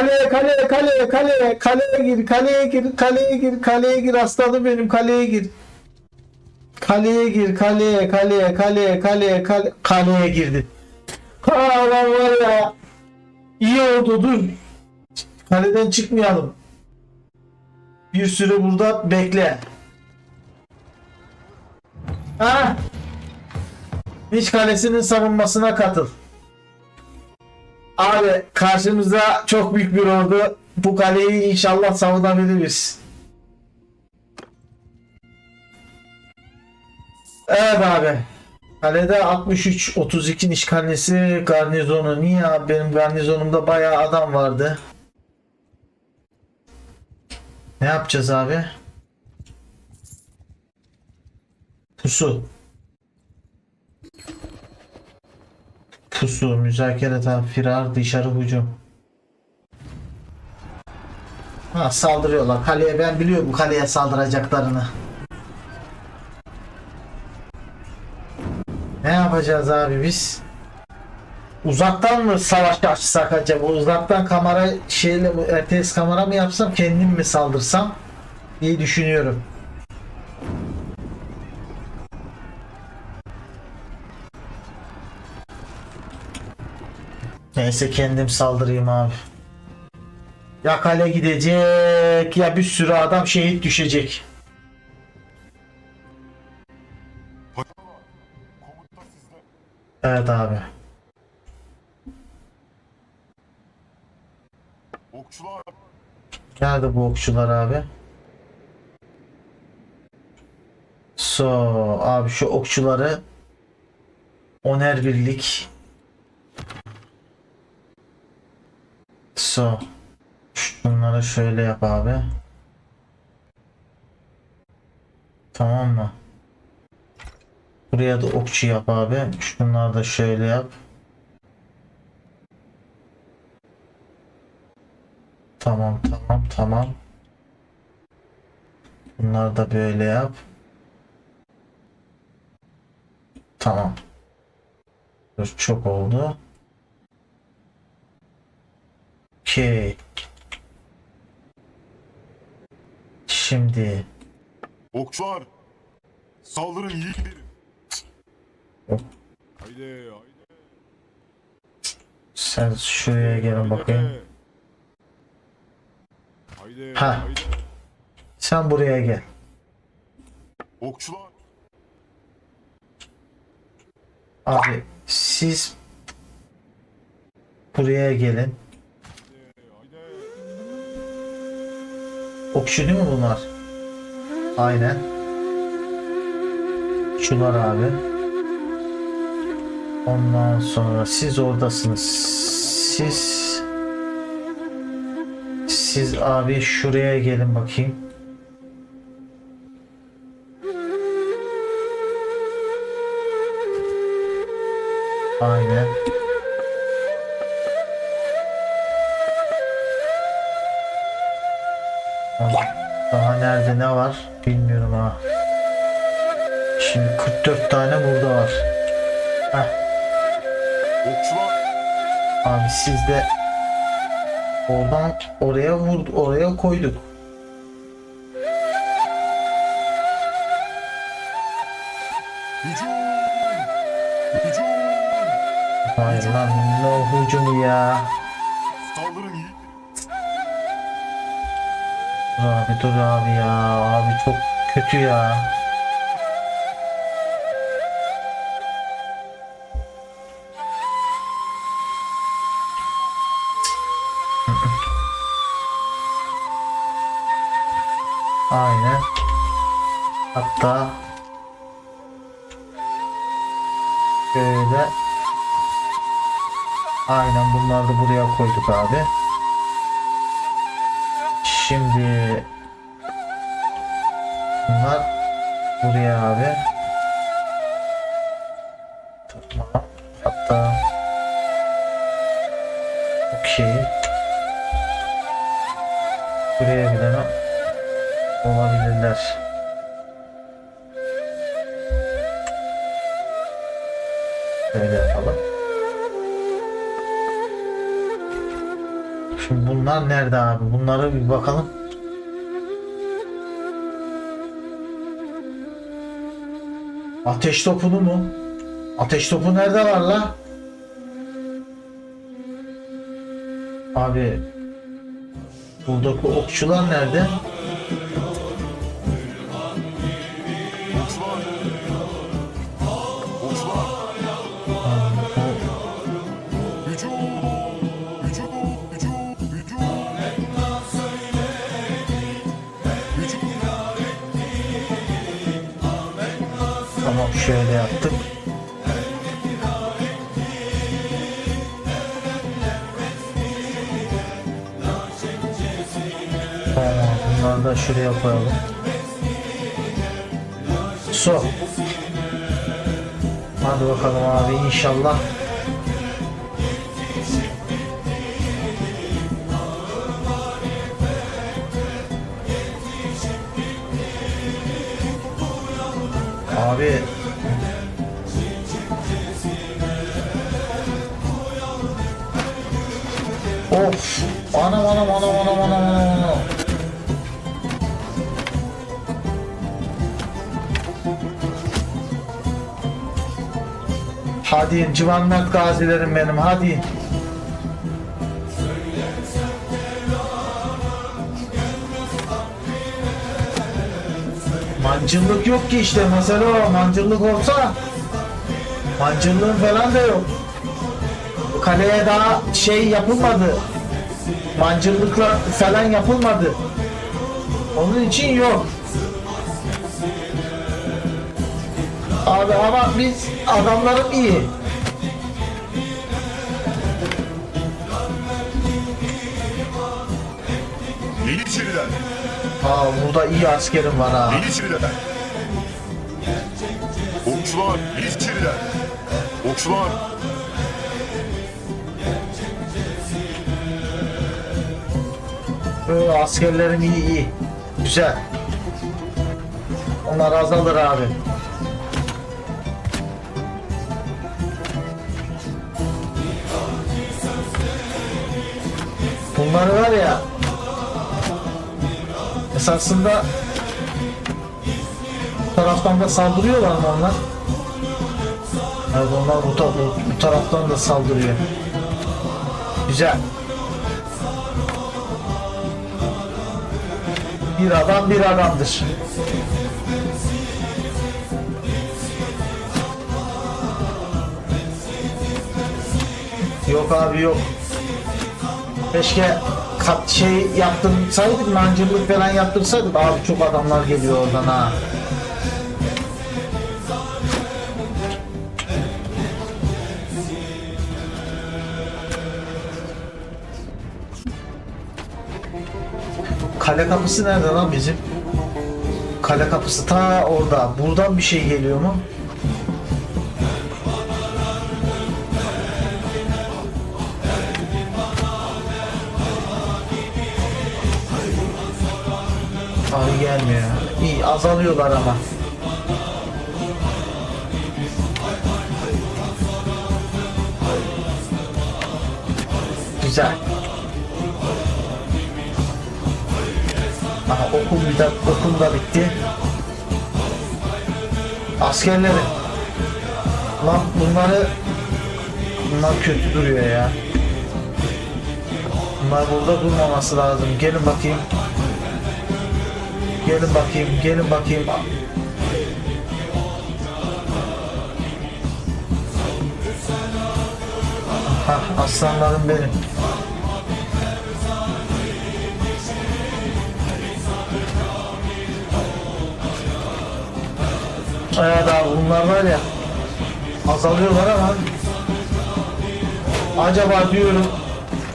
kaleye kaleye kaleye kaleye kaleye gir kaleye gir kaleye gir kaleye gir aslanım benim kaleye gir. Kaleye gir kaleye kaleye kaleye kaleye kale kaleye girdi. Ha var ya. İyi oldu dur. Kaleden çıkmayalım. Bir süre burada bekle. Ha? Hiç kalesinin savunmasına katıl. Abi karşımızda çok büyük bir ordu. Bu kaleyi inşallah savunabiliriz. Evet abi. Kalede 63 32 niş kalesi garnizonu. Niye abi benim garnizonumda bayağı adam vardı. Ne yapacağız abi? Pusu. Pusu, müzakere tam firar, dışarı hücum. Ha saldırıyorlar. Kaleye ben biliyorum kaleye saldıracaklarını. Ne yapacağız abi biz? Uzaktan mı savaş açsak acaba? Uzaktan kamera şeyle RTS kamera mı yapsam kendim mi saldırsam diye düşünüyorum. Neyse kendim saldırayım abi. Ya kale gidecek ya bir sürü adam şehit düşecek. Evet abi. Nerede bu okçular abi? So abi şu okçuları Oner Birlik So Şunları şöyle yap abi. Tamam mı? Buraya da okçu yap abi. Şunları da şöyle yap. Tamam tamam tamam. Bunları da böyle yap. Tamam. Çok oldu. Okey. Şimdi okçular saldırın yiğitlerim. Hop. Haydi haydi. sen şuraya gelin bakayım. Haydi Ha. haydi. Sen buraya gel. Okçular Abi siz buraya gelin. haydi. Okçu değil mi bunlar? Aynen. Şunlar abi. Ondan sonra siz oradasınız. Siz siz abi şuraya gelin bakayım. Aynen. Daha nerede ne var bilmiyorum ha. Şimdi 44 tane burada var. Heh, abi siz de oradan oraya vur oraya koyduk. Hayır lan ne hücumu ya. Dur abi dur abi ya. Abi çok kötü ya. Aynen. Hatta şöyle Aynen bunları da buraya koyduk abi. Şimdi bunlar buraya abi. Tamam. Hatta okey. Buraya bile olabilirler. Böyle yapalım. Şimdi bunlar nerede abi? Bunlara bir bakalım. Ateş topunu mu? Ateş topu nerede var la? Abi buradaki okçular nerede? Tamam şöyle yaptık. Tamam bunları da şuraya koyalım. Su. Hadi bakalım abi inşallah. Abi Of! Anam anam anam anam anam anam anam. Hadi civanmet gazilerim benim hadi. Mancınlık yok ki işte mesele o. Mancınlık olsa mancınlığın falan da yok. Kaleye daha şey yapılmadı. Mancınlıkla falan yapılmadı. Onun için yok. Abi ama biz adamlarım iyi. Yeniçeriler. Aa burada iyi askerim var ha. Yeniçeriler. Okçular. Yeniçeriler. Okçular. Ee, askerlerim iyi iyi. Güzel. Onlar azalır abi. Bunları var ya esasında taraftan da saldırıyorlar mı onlar? Evet onlar bu, ta- bu taraftan da saldırıyor. Güzel. Bir adam bir adamdır. Yok abi yok. Keşke kat şey yaptırsaydık, mancınlık falan yaptırsaydık. Abi çok adamlar geliyor oradan ha. Kale kapısı nerede lan bizim? Kale kapısı ta orada. Buradan bir şey geliyor mu? Gelmiyor. İyi azalıyorlar ama. Güzel. Aha okul bir de, okul da bitti. Askerleri. Lan bunları bunlar kötü duruyor ya. Bunlar burada durmaması lazım. Gelin bakayım. Gelin bakayım, gelin bakayım. Hah, aslanlarım benim. Evet abi bunlar var ya azalıyorlar ama acaba diyorum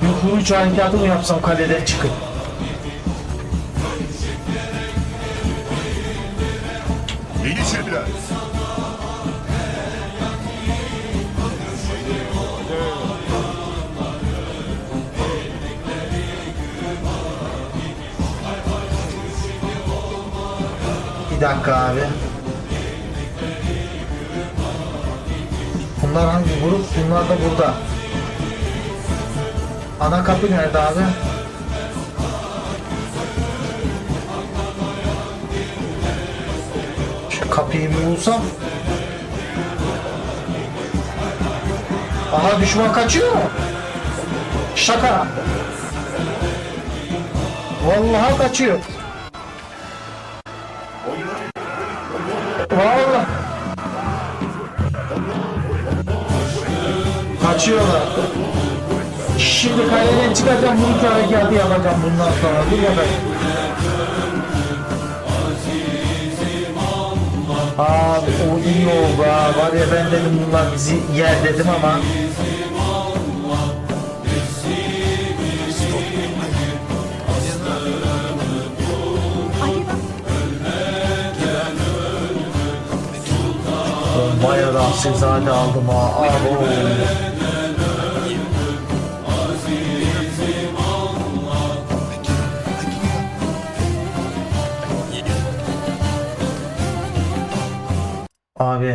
yukarı uç harekatı mı yapsam kaleden çıkıp Bir dakika abi. Bunlar hangi grup? Bunlar da burada. Ana kapı nerede abi? Şu kapıyı bir bulsam. Aha düşman kaçıyor. Şaka. Vallahi kaçıyor. Kaçıyorlar. Şimdi kaleden çıkacağım bu iki harekatı yapacağım bundan sonra. Dur bakayım. Abi o iyi oldu ha. Var ya ben dedim bunlar bizi yer dedim ama. Bayağı da zade aldım ha. Abo. Abi